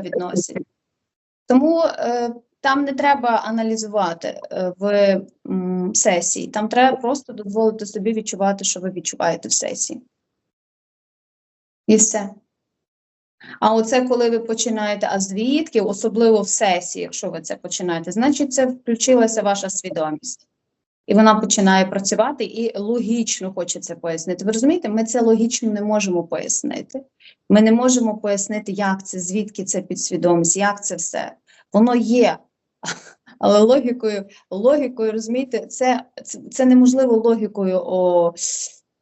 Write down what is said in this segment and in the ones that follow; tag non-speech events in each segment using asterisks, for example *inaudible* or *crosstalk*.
відносин. Тому е, там не треба аналізувати е, в м, сесії, там треба просто дозволити собі відчувати, що ви відчуваєте в сесії. І все. А оце коли ви починаєте, а звідки, особливо в сесії, якщо ви це починаєте, значить це включилася ваша свідомість. І вона починає працювати і логічно хоче це пояснити. Ви розумієте, ми це логічно не можемо пояснити. Ми не можемо пояснити, як це, звідки це підсвідомість, як це все. Воно є. *laughs* Але логікою, логікою, розумієте, це, це, неможливо логікою о,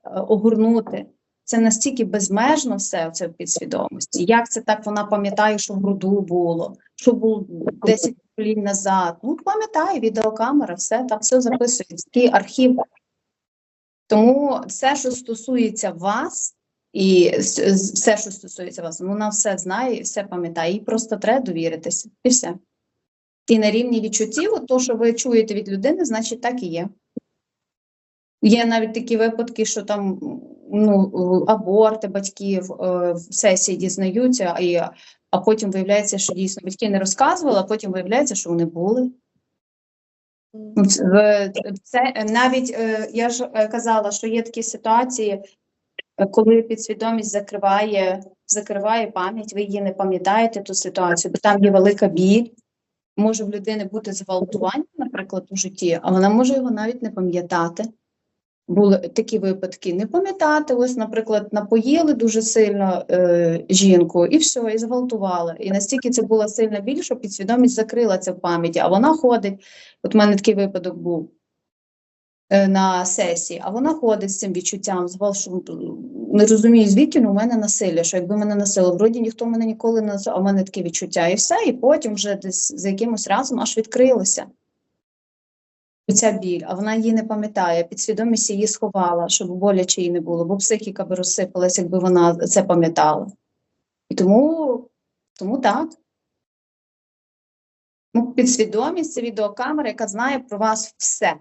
огорнути. Це настільки безмежно все це в підсвідомості. Як це так вона пам'ятає, що в груду було, що було 10 поколінь назад. Ну, пам'ятає, відеокамера, все там все записується, архів. Тому все, що стосується вас, і все, що стосується вас, вона все знає і все пам'ятає. Їй просто треба довіритися. І все. І на рівні відчуттів, от то, що ви чуєте від людини, значить так і є. Є навіть такі випадки, що там ну, аборти батьків в сесії дізнаються, і, а потім виявляється, що дійсно батьки не розказували, а потім виявляється, що вони були. Ну, це- навіть я ж казала, що є такі ситуації, е, коли підсвідомість закриває, закриває пам'ять, ви її не пам'ятаєте ту ситуацію, бо там є велика біль. Може в людини бути зґвалтування, наприклад, у житті, а вона може його навіть не пам'ятати. Були такі випадки. Не пам'ятати, ось, наприклад, напоїли дуже сильно е, жінку, і все, і зґвалтували. І настільки це була сильна біль, що підсвідомість закрила це в пам'яті, а вона ходить. От у мене такий випадок був е, на сесії, а вона ходить з цим відчуттям, звал, що не розумію, звідки ну, у мене насилля, що якби мене насило, вроді ніхто мене ніколи не а в мене таке відчуття, і все, і потім вже десь за якимось разом аж відкрилося. Ця біль, а вона її не пам'ятає, підсвідомість її сховала, щоб боляче їй не було, бо психіка би розсипалась, якби вона це пам'ятала. І тому, тому так. Ну, підсвідомість це відеокамера, яка знає про вас все.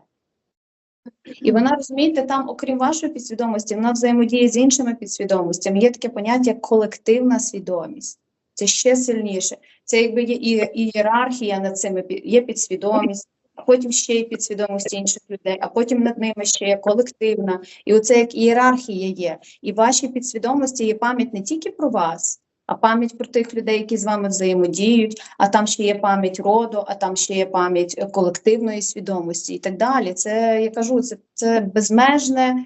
І вона, розумієте, там, окрім вашої підсвідомості, вона взаємодіє з іншими підсвідомостями. Є таке поняття як колективна свідомість. Це ще сильніше. Це якби є ієрархія над цими, є підсвідомість, потім ще є підсвідомість інших людей, а потім над ними ще є колективна. І оце як ієрархія є. І в вашій підсвідомості є пам'ять не тільки про вас, а пам'ять про тих людей, які з вами взаємодіють, а там ще є пам'ять роду, а там ще є пам'ять колективної свідомості і так далі. Це я кажу, це, це безмежне,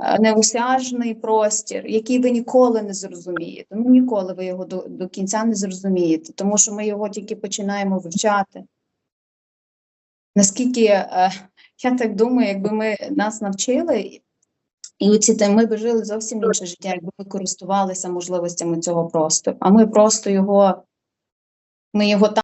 е, неосяжний простір, який ви ніколи не зрозумієте. Ну ніколи ви його до, до кінця не зрозумієте, тому що ми його тільки починаємо вивчати. Наскільки е, я так думаю, якби ми нас навчили, і оці ми би жили зовсім інше життя, якби ми користувалися можливостями цього простору. А ми просто його, ми його там.